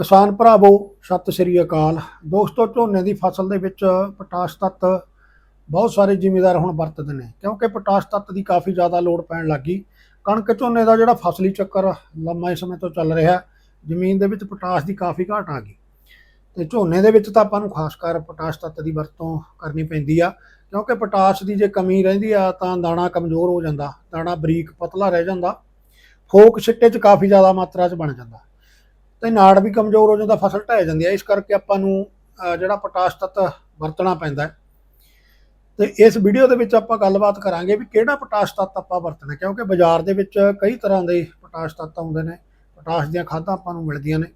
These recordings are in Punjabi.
ਕਿਸਾਨ ਭਰਾਵੋ, ਸਤਿ ਸ੍ਰੀ ਅਕਾਲ। ਦੋਸਤੋ, ਝੋਨੇ ਦੀ ਫਸਲ ਦੇ ਵਿੱਚ ਪੋਟਾਸ਼ ਤੱਤ ਬਹੁਤ ਸਾਰੇ ਜ਼ਿਮੀਦਾਰ ਹੁਣ ਵਰਤਦੇ ਨੇ, ਕਿਉਂਕਿ ਪੋਟਾਸ਼ ਤੱਤ ਦੀ ਕਾਫੀ ਜ਼ਿਆਦਾ ਲੋੜ ਪੈਣ ਲੱਗੀ ਕਣਕ ਝੋਨੇ ਦਾ ਜਿਹੜਾ ਫਸਲੀ ਚੱਕਰ ਲੰਮੇ ਸਮੇਂ ਤੋਂ ਚੱਲ ਰਿਹਾ, ਜ਼ਮੀਨ ਦੇ ਵਿੱਚ ਪੋਟਾਸ਼ ਦੀ ਕਾਫੀ ਘਾਟ ਆ ਗਈ। ਤੇ ਝੋਨੇ ਦੇ ਵਿੱਚ ਤਾਂ ਆਪਾਂ ਨੂੰ ਖਾਸ ਕਰ ਪੋਟਾਸ਼ ਤੱਤ ਦੀ ਵਰਤੋਂ ਕਰਨੀ ਪੈਂਦੀ ਆ, ਕਿਉਂਕਿ ਪੋਟਾਸ਼ ਦੀ ਜੇ ਕਮੀ ਰਹਿੰਦੀ ਆ ਤਾਂ ਦਾਣਾ ਕਮਜ਼ੋਰ ਹੋ ਜਾਂਦਾ, ਦਾਣਾ ਬਰੀਕ, ਪਤਲਾ ਰਹਿ ਜਾਂਦਾ, ਫੋਕ ਛਿੱਟੇ 'ਚ ਕਾਫੀ ਜ਼ਿਆਦਾ ਮਾਤਰਾ 'ਚ ਬਣ ਜਾਂਦਾ। ਤੇ ਨਾੜ ਵੀ ਕਮਜ਼ੋਰ ਹੋ ਜਾਂਦਾ, ਫਸਲ ਢਹਿ ਜਾਂਦੀ ਹੈ। ਇਸ ਕਰਕੇ ਆਪਾਂ ਨੂੰ ਜਿਹੜਾ ਪੋਟਾਸ਼ ਤੱਤ ਵਰਤਣਾ ਪੈਂਦਾ ਹੈ। ਤੇ ਇਸ ਵੀਡੀਓ ਦੇ ਵਿੱਚ ਆਪਾਂ ਗੱਲਬਾਤ ਕਰਾਂਗੇ ਵੀ ਕਿਹੜਾ ਪੋਟਾਸ਼ ਤੱਤ ਆਪਾਂ ਵਰਤਣਾ ਕਿਉਂਕਿ ਬਾਜ਼ਾਰ ਦੇ ਵਿੱਚ ਕਈ ਤਰ੍ਹਾਂ ਦੇ ਪੋਟਾਸ਼ ਤੱਤ ਆਉਂਦੇ ਨੇ। ਪੋਟਾਸ਼ ਦੀਆਂ ਖਾਦਾਂ ਆਪਾਂ ਨੂੰ ਮਿਲਦੀਆਂ ਨੇ।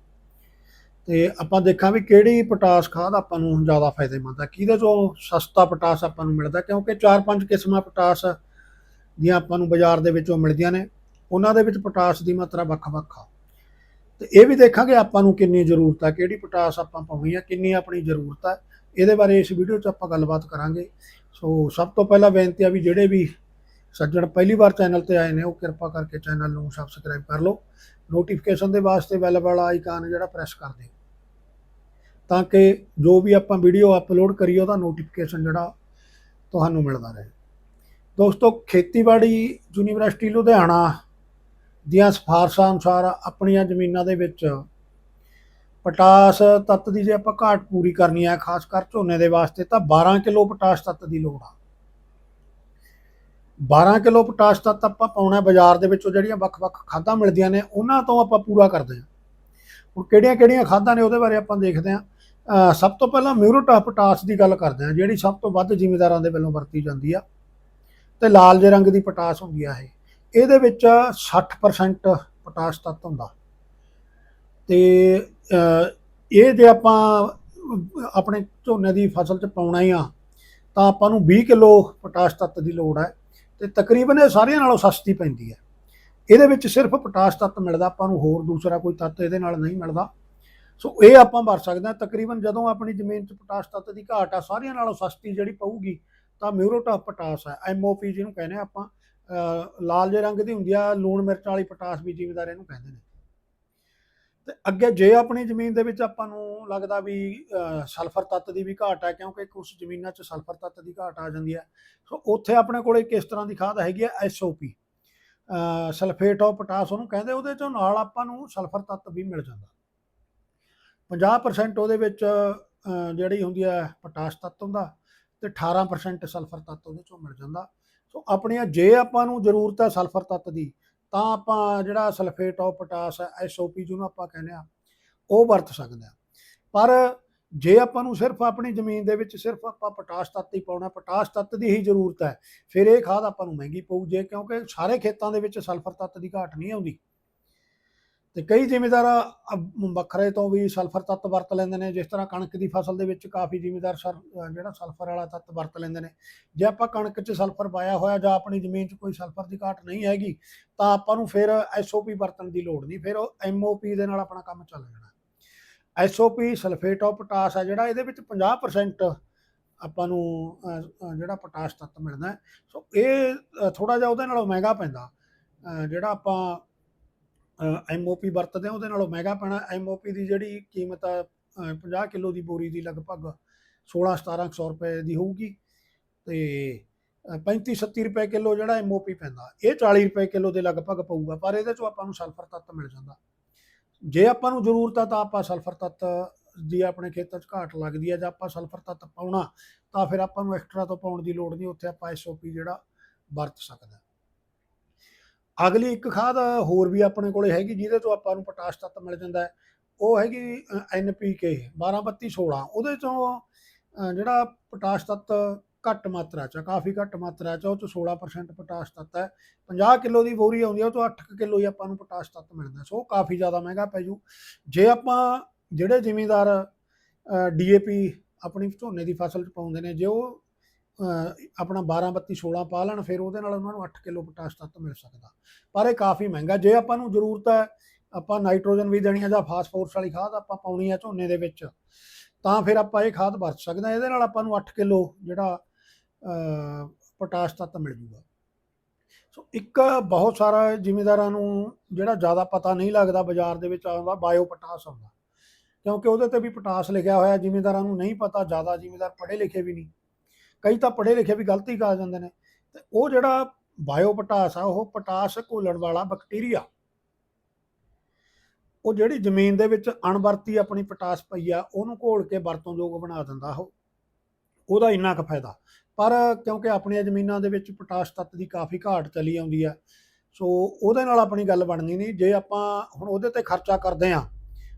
ਤੇ ਆਪਾਂ ਦੇਖਾਂ ਵੀ ਕਿਹੜੀ ਪੋਟਾਸ਼ ਖਾਦ ਆਪਾਂ ਨੂੰ ਜ਼ਿਆਦਾ ਫਾਇਦੇਮੰਦ ਹੈ। ਕਿਹਦੇ ਚੋਂ ਸਸਤਾ ਪੋਟਾਸ਼ ਆਪਾਂ ਨੂੰ ਮਿਲਦਾ ਕਿਉਂਕਿ ਚਾਰ ਪੰਜ ਕਿਸਮਾਂ ਪੋਟਾਸ਼ ਦੀਆਂ ਆਪਾਂ ਨੂੰ ਬਾਜ਼ਾਰ ਦੇ ਵਿੱਚੋਂ ਮਿਲਦੀਆਂ ਨੇ। ਉਹਨਾਂ ਦੇ ਵਿੱਚ ਪੋਟਾਸ਼ ਦੀ ਮਾਤਰਾ ਵੱਖ-ਵੱਖ ਆ। ਤੇ ਇਹ ਵੀ ਦੇਖਾਂਗੇ ਆਪਾਂ ਨੂੰ ਕਿੰਨੀ ਜ਼ਰੂਰਤ ਹੈ ਕਿਹੜੀ ਪੋਟਾਸ਼ ਆਪਾਂ ਪਾਉਣੀ ਹੈ ਕਿੰਨੀ ਆਪਣੀ ਜ਼ਰੂਰਤ ਹੈ ਇਹਦੇ ਬਾਰੇ ਇਸ ਵੀਡੀਓ 'ਚ ਆਪਾਂ ਗੱਲਬਾਤ ਕਰਾਂਗੇ। ਸੋ ਸਭ ਤੋਂ ਪਹਿਲਾਂ ਬੇਨਤੀ ਆ ਵੀ ਜਿਹੜੇ ਵੀ ਸੱਜਣ ਪਹਿਲੀ ਵਾਰ ਚੈਨਲ ਤੇ ਆਏ ਨੇ, ਉਹ ਕਿਰਪਾ ਕਰਕੇ ਚੈਨਲ ਨੂੰ ਸਬਸਕ੍ਰਾਈਬ ਕਰ ਲਓ। ਨੋਟੀਫਿਕੇਸ਼ਨ ਦੇ ਵਾਸਤੇ ਬੈਲ ਵਾਲਾ ਆਈਕਾਨ ਜਿਹੜਾ ਪ੍ਰੈਸ ਕਰ ਦਿਓ। ਤਾਂ ਕਿ ਜੋ ਵੀ ਆਪਾਂ ਵੀਡੀਓ ਅਪਲੋਡ ਕਰੀਏ, ਉਹਦਾ ਨੋਟੀਫਿਕੇਸ਼ਨ ਜਿਹੜਾ ਤੁਹਾਨੂੰ ਮਿਲਦਾ ਰਹੇ। ਦੋਸਤੋ, ਖੇਤੀਬਾੜੀ ਯੂਨੀਵਰਸਿਟੀ ਲੁਧਿਆਣਾ ਦੀਆਂ ਸਿਫਾਰਸ਼ਾਂ ਅਨੁਸਾਰ ਆਪਣੀਆਂ ਜ਼ਮੀਨਾਂ ਦੇ ਵਿੱਚ ਪੋਟਾਸ਼ ਤੱਤ ਦੀ ਜੇ ਆਪਾਂ ਘਾਟ ਪੂਰੀ ਕਰਨੀ ਹੈ ਖਾਸ ਕਰ ਝੋਨੇ ਦੇ ਵਾਸਤੇ, ਤਾਂ 12 ਕਿਲੋ ਪੋਟਾਸ਼ ਤੱਤ ਦੀ ਲੋੜ ਆ। 12 ਕਿਲੋ ਪੋਟਾਸ਼ ਤੱਤ ਆਪਾਂ ਪਾਉਣਾ ਬਾਜ਼ਾਰ ਦੇ ਵਿੱਚੋਂ ਜਿਹੜੀਆਂ ਵੱਖ-ਵੱਖ ਖਾਦਾਂ ਮਿਲਦੀਆਂ ਨੇ, ਉਹਨਾਂ ਤੋਂ ਆਪਾਂ ਪੂਰਾ ਕਰਦੇ ਹਾਂ ਹੁਣ ਕਿਹੜੀਆਂ-ਕਿਹੜੀਆਂ ਖਾਦਾਂ ਨੇ ਉਹਦੇ ਬਾਰੇ ਆਪਾਂ ਦੇਖਦੇ ਹਾਂ ਸਭ ਤੋਂ ਪਹਿਲਾਂ ਮਿਊਰੋਟਾ ਪੋਟਾਸ਼ ਦੀ ਗੱਲ ਕਰਦੇ ਹਾਂ ਜਿਹੜੀ ਸਭ ਤੋਂ ਵੱਧ ਜ਼ਿਮੀਦਾਰਾਂ ਦੇ ਵੱਲੋਂ ਵਰਤੀ ਜਾਂਦੀ ਆ। ਤੇ ਲਾਲ ਜੇ ਰੰਗ ਦੀ ਪੋਟਾਸ਼ ਹੁੰਦੀ ਆ ਇਹ। ਇਹਦੇ ਵਿੱਚ 60% ਪੋਟਾਸ਼ ਤੱਤ ਹੁੰਦਾ। ਤੇ ਇਹ ਜੇ ਆਪਾਂ ਆਪਣੇ ਝੋਨੇ ਦੀ ਫਸਲ 'ਚ ਪਾਉਣਾ ਹੀ ਆ, ਤਾਂ ਆਪਾਂ ਨੂੰ 20 ਕਿਲੋ ਪੋਟਾਸ਼ ਤੱਤ ਦੀ ਲੋੜ ਹੈ ਤੇ ਤਕਰੀਬਨ ਇਹ ਸਾਰਿਆਂ ਨਾਲੋਂ ਸਸਤੀ ਪੈਂਦੀ ਹੈ। ਇਹਦੇ ਵਿੱਚ ਸਿਰਫ ਪੋਟਾਸ਼ ਤੱਤ ਮਿਲਦਾ, ਆਪਾਂ ਨੂੰ ਹੋਰ ਦੂਸਰਾ ਕੋਈ ਤੱਤ ਇਹਦੇ ਨਾਲ ਨਹੀਂ ਮਿਲਦਾ। ਸੋ ਇਹ ਆਪਾਂ ਵਰ ਸਕਦੇ ਹਾਂ। ਤਕਰੀਬਨ ਜਦੋਂ ਆਪਣੀ ਜ਼ਮੀਨ 'ਚ ਪੋਟਾਸ਼ ਤੱਤ ਦੀ ਘਾਟ ਆ, ਸਾਰਿਆਂ ਨਾਲੋਂ ਸਸਤੀ ਜਿਹੜੀ ਪਊਗੀ, ਤਾਂ ਮਿਊਰੋਟਾ ਪੋਟਾਸ਼ ਹੈ। ਐਮਓਪੀ ਜਿਹਨੂੰ ਕਹਿੰਦੇ ਆ ਆਪਾਂ। ਲਾਲ ਜਿਹੇ ਰੰਗ ਦੀ ਹੁੰਦੀ ਆ, ਲੂਣ ਮਿਰਚ ਵਾਲੀ ਪੋਟਾਸ਼ ਵੀ ਜ਼ਿਮੀਦਾਰ ਇਹਨੂੰ ਕਹਿੰਦੇ ਨੇ। ਤੇ ਅੱਗੇ ਜੇ ਆਪਣੀ ਜ਼ਮੀਨ ਦੇ ਵਿੱਚ ਆਪਾਂ ਨੂੰ ਲੱਗਦਾ ਵੀ ਸਲਫਰ ਤੱਤ ਦੀ ਵੀ ਘਾਟ ਹੈ ਕਿਉਂਕਿ ਕੁਝ ਜ਼ਮੀਨਾਂ 'ਚ ਸਲਫਰ ਤੱਤ ਦੀ ਘਾਟ ਆ ਜਾਂਦੀ ਹੈ ਸੋ ਉੱਥੇ ਆਪਣੇ ਕੋਲੇ ਕਿਸ ਤਰ੍ਹਾਂ ਦੀ ਖਾਦ ਹੈਗੀ ਹੈ ਐਸਓਪੀ ਸਲਫੇਟ ਆਫ ਪੋਟਾਸ਼ ਉਹਨੂੰ ਕਹਿੰਦੇ, ਉਹਦੇ ਚੋਂ ਨਾਲ ਆਪਾਂ ਨੂੰ ਸਲਫਰ ਤੱਤ ਵੀ ਮਿਲ ਜਾਂਦਾ। 50% ਉਹਦੇ ਵਿੱਚ ਜਿਹੜੀ ਹੁੰਦੀ ਹੈ ਪੋਟਾਸ਼ ਤੱਤ ਹੁੰਦਾ, ਤੇ 18% ਸਲਫਰ ਤੱਤ ਉਹਦੇ ਚੋਂ ਮਿਲ ਜਾਂਦਾ। ਸੋ ਆਪਣੀਆਂ ਜੇ ਆਪਾਂ ਨੂੰ ਜ਼ਰੂਰਤ ਹੈ ਸਲਫਰ ਤੱਤ ਦੀ, ਤਾਂ ਆਪਾਂ ਜਿਹੜਾ ਸਲਫੇਟ ਆਫ ਪੋਟਾਸ਼ ਹੈ ਐਸਓਪੀ ਜਿਹਨੂੰ ਆਪਾਂ ਕਹਿੰਦੇ ਆ ਉਹ ਵਰਤ ਸਕਦੇ ਆ ਪਰ ਜੇ ਆਪਾਂ ਨੂੰ ਸਿਰਫ ਆਪਣੀ ਜ਼ਮੀਨ ਦੇ ਵਿੱਚ ਸਿਰਫ ਆਪਾਂ ਪੋਟਾਸ਼ ਤੱਤ ਹੀ ਪਾਉਣਾ ਪੋਟਾਸ਼ ਤੱਤ ਦੀ ਹੀ ਜ਼ਰੂਰਤ ਹੈ, ਫਿਰ ਇਹ ਖਾਦ ਆਪਾਂ ਨੂੰ ਮਹਿੰਗੀ ਪਊ ਜੇ, ਕਿਉਂਕਿ ਸਾਰੇ ਖੇਤਾਂ ਦੇ ਵਿੱਚ ਸਲਫਰ ਤੱਤ ਦੀ ਘਾਟ ਨਹੀਂ ਆਉਂਦੀ। ਤੇ ਕਈ ਜ਼ਿਮੀਦਾਰ ਵੱਖਰੇ ਤੋਂ ਵੀ ਸਲਫਰ ਤੱਤ ਵਰਤ ਲੈਂਦੇ ਨੇ, ਜਿਸ ਤਰ੍ਹਾਂ ਕਣਕ ਦੀ ਫਸਲ ਦੇ ਵਿੱਚ ਕਾਫੀ ਜ਼ਿਮੀਦਾਰ ਸਰ ਜਿਹੜਾ ਸਲਫਰ ਵਾਲਾ ਤੱਤ ਵਰਤ ਲੈਂਦੇ ਨੇ। ਜੇ ਆਪਾਂ ਕਣਕ 'ਚ ਸਲਫਰ ਪਾਇਆ ਹੋਇਆ ਜਾਂ ਆਪਣੀ ਜ਼ਮੀਨ 'ਚ ਕੋਈ ਸਲਫਰ ਦੀ ਘਾਟ ਨਹੀਂ ਹੈਗੀ, ਤਾਂ ਆਪਾਂ ਨੂੰ ਫਿਰ ਐਸਓਪੀ ਵਰਤਣ ਦੀ ਲੋੜ ਨਹੀਂ, ਫਿਰ ਉਹ ਐਮਓਪੀ ਦੇ ਨਾਲ ਆਪਣਾ ਕੰਮ ਚੱਲ ਜਾਣਾ। ਐਸਓਪੀ ਸਲਫੇਟ ਆਫ ਪੋਟਾਸ਼ ਹੈ, ਜਿਹੜਾ ਇਹਦੇ ਵਿੱਚ 50% ਆਪਾਂ ਨੂੰ ਜਿਹੜਾ ਪੋਟਾਸ਼ ਤੱਤ ਮਿਲਦਾ ਸੋ ਇਹ ਥੋੜਾ ਜਿਹਾ ਉਹਦੇ ਨਾਲੋਂ ਮਹਿੰਗਾ ਪੈਂਦਾ। ਜਿਹੜਾ ਆਪਾਂ ਐਮਓਪੀ ਵਰਤਦੇ ਆ ਉਹਦੇ ਨਾਲੋਂ ਮਹਿੰਗਾ ਪੈਣਾ। ਐਮਓਪੀ ਦੀ ਜਿਹੜੀ ਕੀਮਤ ਆ ਅਹ, 50 ਕਿਲੋ ਦੀ ਬੋਰੀ ਦੀ ਲਗਭਗ 16 1700 ਰੁਪਏ ਦੀ ਹੋਊਗੀ। ਤੇ 35 37 ਰੁਪਏ ਕਿਲੋ ਜਿਹੜਾ ਐਮਓਪੀ ਪੈਂਦਾ ਇਹ 40 ਰੁਪਏ ਕਿਲੋ ਦੇ ਲਗਭਗ ਪਊਗਾ ਪਰ ਇਹਦੇ ਚੋਂ ਆਪਾਂ ਨੂੰ ਸਲਫਰ ਤੱਤ ਮਿਲ ਜਾਂਦਾ। ਜੇ ਆਪਾਂ ਨੂੰ ਜ਼ਰੂਰਤ ਆ ਤਾਂ ਆਪਾਂ ਸਲਫਰ ਤੱਤ ਦੀ ਆਪਣੇ ਖੇਤਾਂ 'ਚ ਘਾਟ ਲੱਗਦੀ ਹੈ ਜਾਂ ਆਪਾਂ ਸਲਫਰ ਤੱਤ ਪਾਉਣਾ ਤਾਂ ਫਿਰ ਆਪਾਂ ਨੂੰ ਐਕਸਟਰਾ ਤੋਂ ਪਾਉਣ ਦੀ ਲੋੜ ਨਹੀਂ ਉੱਥੇ ਆਪਾਂ ਐਸਓਪੀ ਜਿਹੜਾ ਵਰਤ ਸਕਦਾ ਅਗਲੀ ਇੱਕ ਖਾਦ ਹੋਰ ਵੀ ਆਪਣੇ ਕੋਲੇ ਹੈਗੀ, ਜਿਹਦੇ ਤੋਂ ਆਪਾਂ ਨੂੰ ਪੋਟਾਸ਼ ਤੱਤ ਮਿਲ ਜਾਂਦਾ ਹੈ। ਉਹ ਹੈਗੀ ਐਨਪੀਕੇ 123216 ਉਹਦੇ ਚੋਂ ਜਿਹੜਾ ਪੋਟਾਸ਼ ਤੱਤ ਘੱਟ ਮਾਤਰਾ ਚ ਕਾਫੀ ਘੱਟ ਮਾਤਰਾ ਚ ਉਹ ਚ 16% ਪੋਟਾਸ਼ ਤੱਤ ਹੈ। 50 ਕਿਲੋ ਦੀ ਬੋਰੀ ਆਉਂਦੀ ਹੈ ਉਹ ਤੋਂ 8 ਕਿਲੋ ਹੀ ਆਪਾਂ ਨੂੰ ਪੋਟਾਸ਼ ਤੱਤ ਮਿਲਦਾ ਸੋ ਕਾਫੀ ਜ਼ਿਆਦਾ ਮਹਿੰਗਾ ਪੈ ਜੂ। ਜੇ ਆਪਾਂ ਜਿਹੜੇ ਜ਼ਿਮੀਂਦਾਰ ਡੀਏਪੀ ਆਪਣੀ ਝੋਨੇ ਦੀ ਫਸਲ ਚ ਪਾਉਂਦੇ ਨੇ, ਜੇ ਉਹ ਆਪਣਾ 12 32 16 ਪਾ ਲੈਣ, ਫਿਰ ਉਹਦੇ ਨਾਲ ਉਹਨਾਂ ਨੂੰ 8 ਕਿਲੋ ਪੋਟਾਸ਼ ਤੱਤ ਮਿਲ ਸਕਦਾ। ਪਰ ਇਹ ਕਾਫੀ ਮਹਿੰਗਾ, ਜੇ ਆਪਾਂ ਨੂੰ ਜ਼ਰੂਰਤ ਹੈ, ਆਪਾਂ ਨਾਈਟ੍ਰੋਜਨ ਵੀ ਦੇਣੀ ਹੈ ਜਾਂ ਫਾਸਫੋਰਸ ਵਾਲੀ ਖਾਦ ਆਪਾਂ ਪਾਉਣੀ ਹੈ ਝੋਨੇ ਦੇ ਵਿੱਚ, ਤਾਂ ਫਿਰ ਆਪਾਂ ਇਹ ਖਾਦ ਵਰਤ ਸਕਦੇ ਹਾਂ। ਇਹਦੇ ਨਾਲ ਆਪਾਂ ਨੂੰ 8 ਕਿਲੋ ਜਿਹੜਾ ਪੋਟਾਸ਼ ਤੱਤ ਮਿਲ ਜੂਗਾ। ਸੋ ਇੱਕ ਬਹੁਤ ਸਾਰਾ ਜ਼ਿਮੀਦਾਰਾਂ ਨੂੰ ਜਿਹੜਾ ਜ਼ਿਆਦਾ ਪਤਾ ਨਹੀਂ ਲੱਗਦਾ ਬਾਜ਼ਾਰ ਦੇ ਵਿੱਚ ਆਉਂਦਾ, ਬਾਇਓ ਪੋਟਾਸ਼ ਆਉਂਦਾ। ਕਿਉਂਕਿ ਉਹਦੇ ਤੇ ਵੀ ਪੋਟਾਸ ਲਿਖਿਆ ਹੋਇਆ, ਜ਼ਿਮੀਦਾਰਾਂ ਨੂੰ ਨਹੀਂ ਪਤਾ, ਜ਼ਿਆਦਾ ਜ਼ਿਮੀਦਾਰ ਪੜ੍ਹੇ ਲਿਖੇ ਵੀ ਨਹੀਂ। ਕਈ ਤਾਂ ਪੜ੍ਹੇ ਲਿਖੇ ਵੀ ਗਲਤੀ ਕਰ ਜਾਂਦੇ ਨੇ। ਤੇ ਉਹ ਜਿਹੜਾ ਬਾਇਓ ਪੋਟਾਸ ਆ, ਉਹ ਪੋਟਾਸ ਘੋਲਣ ਵਾਲਾ ਬੈਕਟੀਰੀਆ। ਉਹ ਜਿਹੜੀ ਜ਼ਮੀਨ ਦੇ ਵਿੱਚ ਅਣਵਰਤੀ ਆਪਣੀ ਪੋਟਾਸ ਪਈ ਆ, ਉਹਨੂੰ ਘੋਲ ਕੇ ਵਰਤੋਂਯੋਗ ਬਣਾ ਦਿੰਦਾ ਉਹ। ਉਹਦਾ ਇੰਨਾ ਕੁ ਫਾਇਦਾ। ਪਰ ਕਿਉਂਕਿ ਆਪਣੀਆਂ ਜ਼ਮੀਨਾਂ ਦੇ ਵਿੱਚ ਪੋਟਾਸ ਤੱਤ ਦੀ ਕਾਫੀ ਘਾਟ ਚਲੀ ਆਉਂਦੀ ਆ, ਸੋ ਉਹਦੇ ਨਾਲ ਆਪਣੀ ਗੱਲ ਬਣਨੀ ਨਹੀਂ। ਜੇ ਆਪਾਂ ਹੁਣ ਉਹਦੇ ਤੇ ਖਰਚਾ ਕਰਦੇ ਆ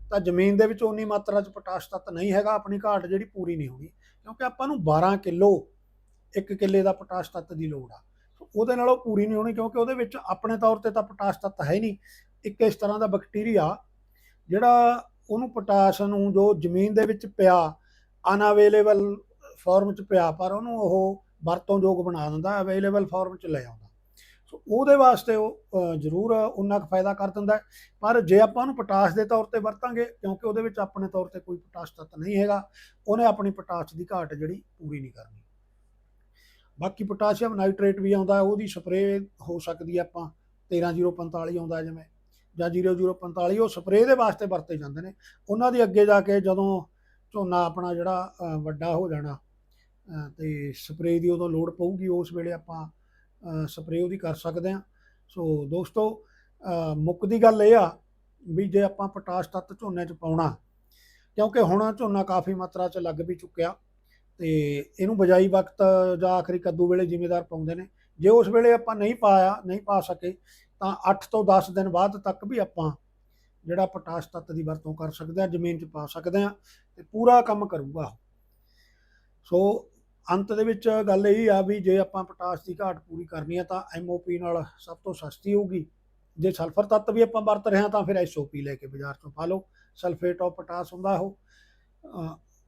ਤਾਂ ਜ਼ਮੀਨ ਦੇ ਵਿੱਚ ਉਨੀ ਮਾਤਰਾ 'ਚ ਪੋਟਾਸ ਤੱਤ ਨਹੀਂ ਹੈਗਾ, ਆਪਣੀ ਘਾਟ ਜਿਹੜੀ ਪੂਰੀ ਨਹੀਂ ਹੋਣੀ। ਕਿਉਂਕਿ ਆਪਾਂ ਨੂੰ 12 ਕਿਲੋ ਇੱਕ ਕਿੱਲੇ ਦਾ ਪੋਟਾਸ ਤੱਤ ਦੀ ਲੋੜ ਆ। ਸੋ ਉਹਦੇ ਨਾਲ ਉਹ ਪੂਰੀ ਨਹੀਂ ਹੋਣੀ ਕਿਉਂਕਿ ਉਹਦੇ ਵਿੱਚ ਆਪਣੇ ਤੌਰ ਤੇ ਤਾਂ ਪੋਟਾਸ ਤੱਤ ਹੈ ਹੀ ਨਹੀਂ। ਇੱਕ ਇਸ ਤਰ੍ਹਾਂ ਦਾ ਬੈਕਟੀਰੀਆ ਜਿਹੜਾ ਉਹਨੂੰ ਪੋਟਾਸ ਨੂੰ ਜੋ ਜ਼ਮੀਨ ਦੇ ਵਿੱਚ ਪਿਆ ਅਨਅਵੇਲੇਬਲ ਫਾਰਮ 'ਚ ਪਿਆ, ਪਰ ਉਹਨੂੰ ਉਹ ਵਰਤੋਂਯੋਗ ਬਣਾ ਦਿੰਦਾ ਅਵੇਲੇਬਲ ਫਾਰਮ 'ਚ ਲੈ ਆਉਂਦਾ। ਸੋ ਉਹਦੇ ਵਾਸਤੇ ਉਹ ਜ਼ਰੂਰ ਉਨਾ ਕੁ ਫਾਇਦਾ ਕਰ ਦਿੰਦਾ ਪਰ ਜੇ ਆਪਾਂ ਉਹਨੂੰ ਪੋਟਾਸ ਦੇ ਤੌਰ ਤੇ ਵਰਤਾਂਗੇ, ਕਿਉਂਕਿ ਉਹਦੇ ਵਿੱਚ ਆਪਣੇ ਤੌਰ ਤੇ ਕੋਈ ਪੋਟਾਸ ਤੱਤ ਨਹੀਂ ਹੈਗਾ, ਉਹਨੇ ਆਪਣੀ ਪੋਟਾਸ ਦੀ ਘਾਟ ਜਿਹੜੀ ਪੂਰੀ ਨਹੀਂ ਕਰਨੀ। ਬਾਕੀ ਪੋਟਾਸ਼ੀਅਮ ਨਾਈਟ੍ਰੇਟ ਵੀ ਆਉਂਦਾ ਉਹਦੀ ਸਪਰੇਅ ਹੋ ਸਕਦੀ ਹੈ ਆਪਾਂ 13045 ਆਉਂਦਾ ਜਿਵੇਂ ਜਾਂ 0045 ਉਹ ਸਪਰੇਅ ਦੇ ਵਾਸਤੇ ਵਰਤੇ ਜਾਂਦੇ ਨੇ। ਉਹਨਾਂ ਦੀ ਅੱਗੇ ਜਾ ਕੇ ਜਦੋਂ ਝੋਨਾ ਆਪਣਾ ਜਿਹੜਾ ਵੱਡਾ ਹੋ ਜਾਣਾ ਅ, ਤੇ ਸਪਰੇਅ ਦੀ ਉਦੋਂ ਲੋੜ ਪਊਗੀ ਉਸ ਵੇਲੇ ਆਪਾਂ ਸਪਰੇਅ ਉਹਦੀ ਕਰ ਸਕਦੇ ਹਾਂ। ਸੋ ਦੋਸਤੋ ਅ, ਮੁੱਕਦੀ ਗੱਲ ਇਹ ਆ ਵੀ ਜੇ ਆਪਾਂ ਪੋਟਾਸ਼ ਤੱਤ ਝੋਨੇ 'ਚ ਪਾਉਣਾ ਕਿਉਂਕਿ ਹੁਣ ਝੋਨਾ ਕਾਫੀ ਮਾਤਰਾ 'ਚ ਲੱਗ ਵੀ ਚੁੱਕਿਆ। ਤੇ ਇਹਨੂੰ ਬਜਾਈ ਵਕਤ ਜਾਂ ਆਖਰੀ ਕੱਦੂ ਵੇਲੇ ਜ਼ਿੰਮੇਦਾਰ ਪਾਉਂਦੇ ਨੇ। ਜੇ ਉਸ ਵੇਲੇ ਆਪਾਂ ਨਹੀਂ ਪਾਇਆ, ਨਹੀਂ ਪਾ ਸਕੇ, ਤਾਂ 8 ਤੋਂ 10 ਦਿਨ ਬਾਅਦ ਤੱਕ ਵੀ ਆਪਾਂ ਜਿਹੜਾ ਪੋਟਾਸ਼ ਤੱਤ ਦੀ ਵਰਤੋਂ ਕਰ ਸਕਦੇ ਆ ਜ਼ਮੀਨ 'ਚ ਪਾ ਸਕਦੇ ਆ ਤੇ ਪੂਰਾ ਕੰਮ ਕਰੂਗਾ ਸੋ ਅੰਤ ਦੇ ਵਿੱਚ ਗੱਲ ਇਹ ਆ ਵੀ ਜੇ ਆਪਾਂ ਪੋਟਾਸ਼ ਦੀ ਘਾਟ ਪੂਰੀ ਕਰਨੀ ਆ ਤਾਂ ਐਮਓਪੀ ਨਾਲ ਸਭ ਤੋਂ ਸਸਤੀ ਹੋਊਗੀ। ਜੇ ਸਲਫਰ ਤੱਤ ਵੀ ਆਪਾਂ ਵਰਤ ਰਹੇ ਹਾਂ ਤਾਂ ਫਿਰ ਐਸਓਪੀ ਲੈ ਕੇ ਬਾਜ਼ਾਰ ਚੋਂ ਪਾ ਲਓ। ਸਲਫੇਟ ਆਫ ਪੋਟਾਸ਼ ਹੁੰਦਾ ਉਹ।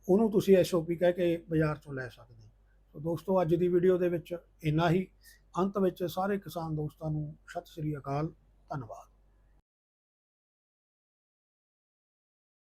ਉਹਨੂੰ ਤੁਸੀਂ ਐਸਓਪੀ ਕਹਿ ਕੇ ਬਾਜ਼ਾਰ ਚੋਂ ਲੈ ਸਕਦੇ ਸੋ ਦੋਸਤੋ, ਅੱਜ ਦੀ ਵੀਡੀਓ ਦੇ ਵਿੱਚ ਇੰਨਾ ਹੀ। ਅੰਤ ਵਿੱਚ ਸਾਰੇ ਕਿਸਾਨ ਦੋਸਤਾਂ ਨੂੰ ਸਤਿ ਸ੍ਰੀ ਅਕਾਲ, ਧੰਨਵਾਦ।